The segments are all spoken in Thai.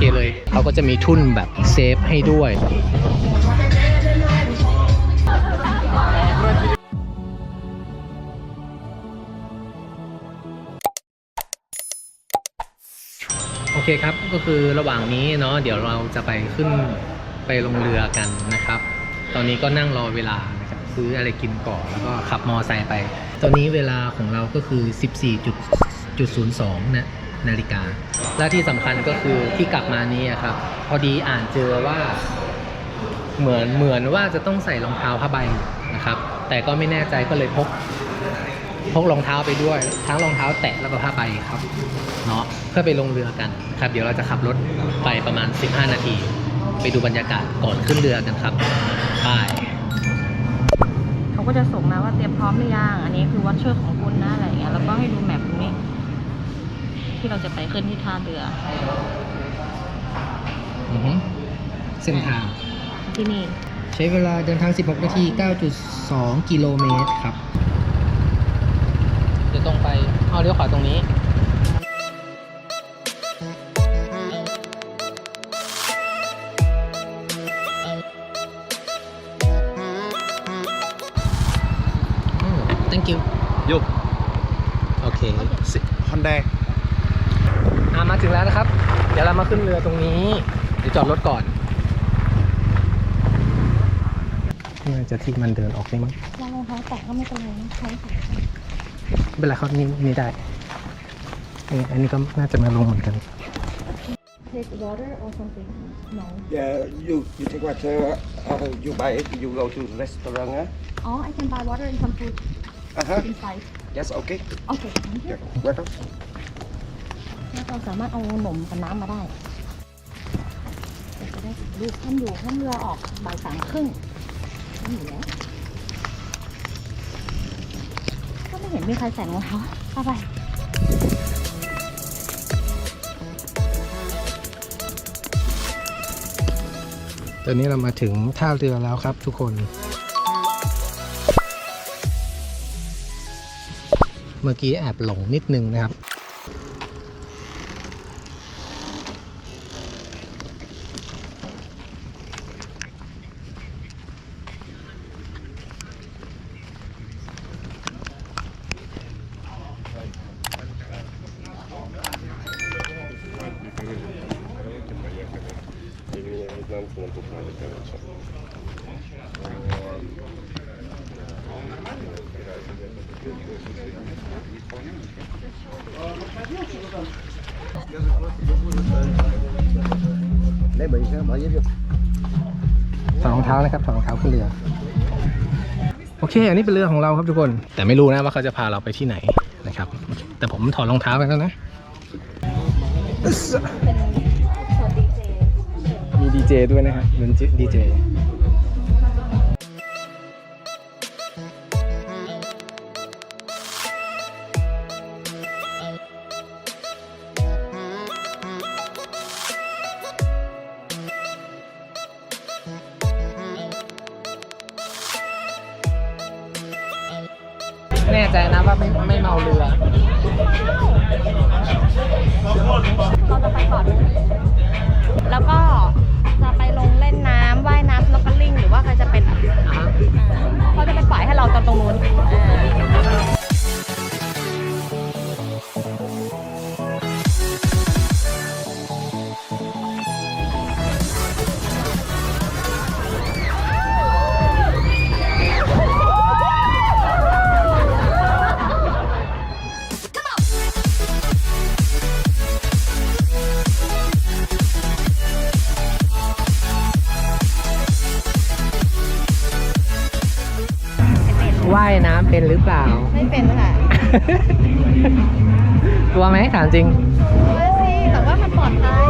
เคเลยเขาก็จะมีทุ่นแบบเซฟให้ด้วยโอเคครับ ก็คือระหว่างนี้เนาะเดี๋ยวเราจะไปขึ้นไปลงเรือกันนะครับ ตอนนี้ก็นั่งรอเวลานะครับซื้ออะไรกินก่อนแล้วก็ขับมอไซค์ไป ตอนนี้เวลาของเราก็คือ 14.02นะ นาฬิกา และที่สำคัญก็คือที่กลับมานี้ครับ พอดีอ่านเจอว่าเหมือนเหมือนว่าจะต้องใส่รองเท้าผ้าใบนะครับ แต่ก็ไม่แน่ใจก็เลยพกพกรองเท้าไปด้วย ทั้งรองเท้าแตะแล้วก็ผ้าใบครับเนาะเพื่อไปลงเรือกันครับเดี๋ยวเราจะขับรถไปประมาณ 15 นาที ไปดูบรรยากาศก่อนขึ้นเรือกันครับไปเขาก็จะส่งมาว่าเตรียมพร้อมหรือยังอันนี้คือวัดเชือกของคุณนะอะไรอย่างเงี้ยแล้วก็ให้ดูแมปตรงนี้ ที่เราจะไปขึ้นที่ท่าเรืออือฮึเส้นทาง ที่นี่ ใช้เวลาเดินทาง 16 นาที 9.2 กิโลเมตรครับ เดี๋ยวตรงไปเอาเลี้ยวขวาตรงนี้อืม thank you ยูโอเค ฮอนแดอ่ามาถึงแล้วนะครับ เดี๋ยวเรามาขึ้นเรือตรงนี้ เดี๋ยวจอดรถก่อนน่าจะที่มันเดินออกได้มั้งเรารองเท้าแตะก็ไม่เป็นไรนะใช้ใส่ไม่เป็นไรครับนี่นี่ได้นี่อันนี้ก็น่าจะมาลงเหมือนกัน take water or something no Yeah, you you take water. Uh, you buy it. You go to restaurant. Uh oh I can buy water and some food huh. inside Yes, okay. okay thank you Yeah, welcome. เราสามารถเอาขนมกับน้ำมาได้จะได้ลูกท่านอยู่ท่านเรือออกบ่ายสามครึ่งท่านอยู่แล้วก็ไม่เห็นมีใครใส่รองเท้าเข้าไปตอนนี้เรามาถึงท่าเรือแล้วครับทุกคน เมื่อกี้แอบหลงนิดนึงนะครับ Lấy bị sao? Bỏ giấy vô. ถอดรองเท้านะครับถอดรองเท้าขึ้นเรือ โอเค อันนี้เป็นเรือของเราครับทุกคน แต่ไม่รู้นะว่าเขาจะพาเราไปที่ไหนนะครับ แต่ผมถอดรองเท้าไปแล้วนะ มีดีเจด้วยนะครับเป็นดีเจแน่ใจนะว่าไม่ไม่เมาเรือเราจะไปก่อน แล้วก็ เขาจะไปปล่อยให้เราตอนตรงนู้นอ่ายน้ำเป็นหรือเปล่า ไม่เป็นค่ะกลัวไหมถามจริงว่าสิแต่ว่ามันปลอดภัย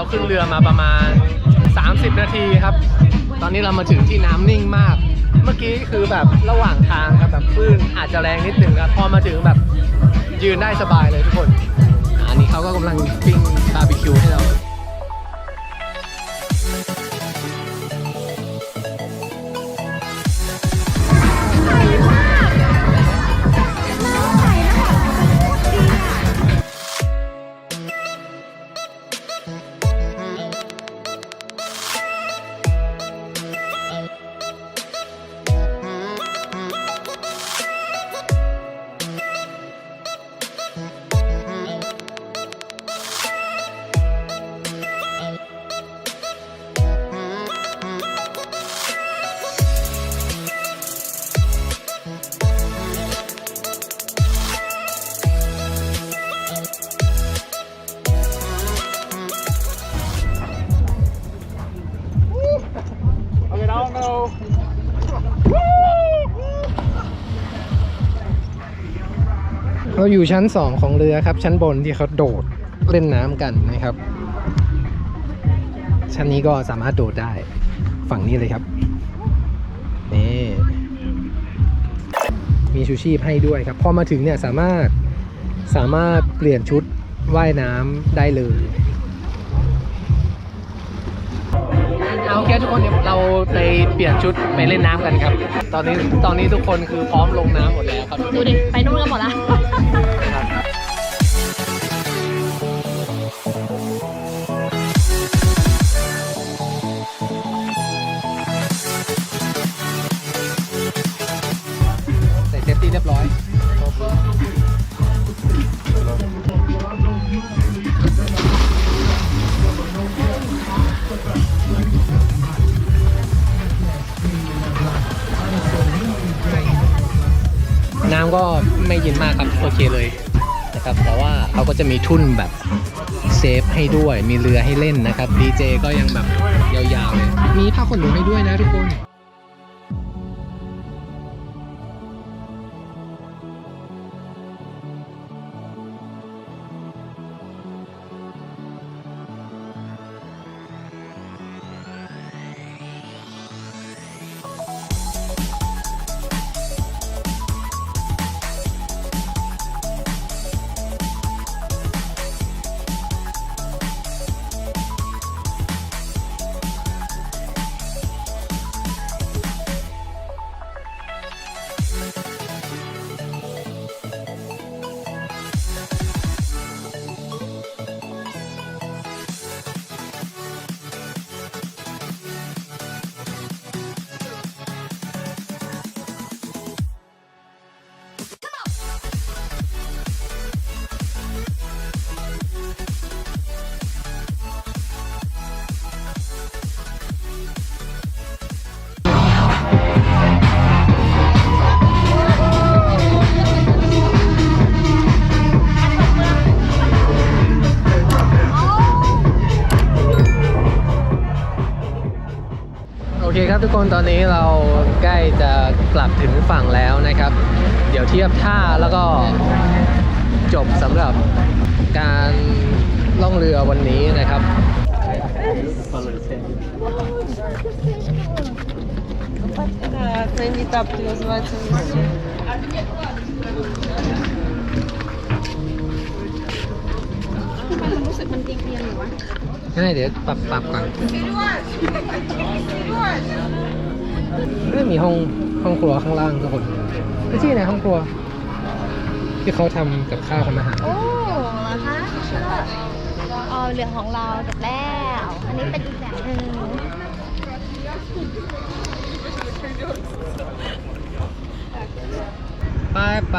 เราขึ้นเรือมาประมาณ 30 นาทีครับ ตอนนี้เรามาถึงที่น้ำนิ่งมาก เมื่อกี้คือแบบระหว่างทางครับแบบคลื่นอาจจะแรงนิดนึงครับพอมาถึงแบบยืนได้สบายเลยทุกคนอะอันนี้เขาก็กำลังปิ้งบาร์บีคิวให้เรา อยู่ชั้น 2 ของเรือครับ ชั้นบนที่เขาโดดเล่นน้ำกันนะครับ ชั้นนี้ก็สามารถโดดได้ฝั่งนี้เลยครับ นี่ มีชูชีพให้ด้วยครับ พอมาถึงเนี่ยสามารถสามารถเปลี่ยนชุดว่ายน้ำได้เลยเอาโอเคทุกคนเดี๋ยวเราไปเปลี่ยนชุดไปเล่นน้ำกันครับ ตอนนี้ตอนนี้ทุกคนคือพร้อมลงน้ำหมดแล้วครับ ดูดิ ไปนู่นกันหมดละ ก็ไม่เย็นมากครับโอเคเลยนะครับแต่ว่าเขาก็จะมีทุ่นแบบเซฟให้ด้วยมีเรือให้เล่นนะครับดีเจก็ยังแบบยาวๆเลยมีผ้าขนหนูให้ด้วยนะทุกคน โอเคครับทุกคนตอนนี้เราใกล้จะกลับถึงฝั่งแล้วนะครับ ดี๋ยวเทียบท่าแล้วก็จบสำหรับการล่องเรือวันนี้นะครับมันรู้สึกมันตีเตียหรือวะใช่เดี๋ยวปรับปรับก่อนไม่มีห้องห้องครัวข้างล่างทุกคน ไม่ใช่ไหนห้องครัว ที่เขาทำกับข้าวทำอาหารโอ้เหรอคะเออเรือของเราจบแล้ว อันนี้เป็นอีกแบบหนึ่งไปไป